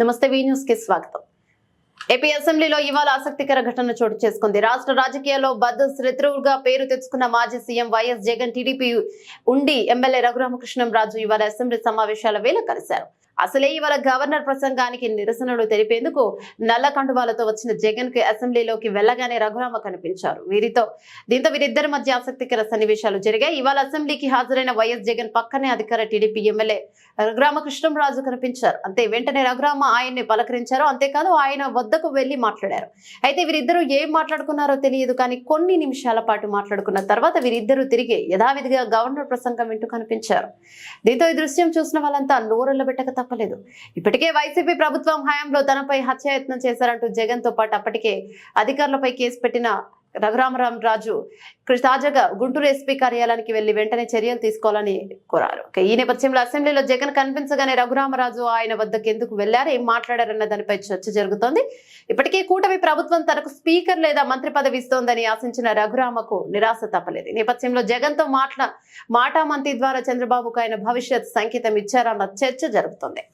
నమస్తే వి న్యూస్కి స్వాగతం. ఏపీ అసెంబ్లీలో ఇవాళ ఆసక్తికర ఘటన చోటు చేసుకుంది. రాష్ట్ర రాజకీయాల్లో బద్ద శత్రువుగా పేరు తెచ్చుకున్న మాజీ CM YS Jagan TDP Undi MLA Raghuramakrishnam Raju ఇవాళ అసెంబ్లీ సమావేశాల వేళ కలిశారు. అసలే ఇవాళ గవర్నర్ ప్రసంగానికి నిరసనలు తెలిపేందుకు నల్ల కండువాలతో వచ్చిన జగన్కి అసెంబ్లీలోకి వెళ్ళగానే రఘురామ కనిపించారు. వీరితో దీంతో వీరిద్దరి మధ్య ఆసక్తికర సన్నివేశాలు జరిగాయి. ఇవాళ అసెంబ్లీకి హాజరైన వైఎస్ జగన్ పక్కనే అధికార టీడీపీ ఎమ్మెల్యే రఘురామ రఘురామకృష్ణంరాజు కనిపించారు. అంతే వెంటనే రఘురామ ఆయన్ని పలకరించారు. అంతేకాదు ఆయన వద్దకు వెళ్ళి మాట్లాడారు. అయితే వీరిద్దరూ ఏం మాట్లాడుకున్నారో తెలియదు కానీ కొన్ని నిమిషాల పాటు మాట్లాడుకున్న తర్వాత వీరిద్దరూ తిరిగి యథావిధిగా గవర్నర్ ప్రసంగం వింటూ కనిపించారు. దీంతో ఈ దృశ్యం చూసిన వాళ్ళంతా నోరెళ్ళబెట్టక తప్ప చెప్పలేదు ఇప్పటికే వైసీపీ ప్రభుత్వం హయాంలో తనపై హత్యాయత్నం చేశారంటూ జగన్తో పాటు అప్పటికే అధికారులపై కేసు పెట్టిన రఘురామరాం రాజు తాజాగా గుంటూరు ఎస్పీ కార్యాలయానికి వెళ్ళి వెంటనే చర్యలు తీసుకోవాలని కోరారు. ఈ నేపథ్యంలో అసెంబ్లీలో జగన్ కనిపించగానే రఘురామరాజు ఆయన వద్దకు ఎందుకు వెళ్ళారు ఏం మాట్లాడారన్న దానిపై చర్చ జరుగుతోంది. ఇప్పటికే కూటమి ప్రభుత్వం తనకు స్పీకర్ లేదా మంత్రి పదవి ఇస్తోందని ఆశించిన రఘురామకు నిరాశ తప్పలేదు. నేపథ్యంలో జగన్తో మాట్లా మాటామంతి ద్వారా చంద్రబాబుకు ఆయన భవిష్యత్ సంకేతం ఇచ్చారన్న చర్చ జరుగుతోంది.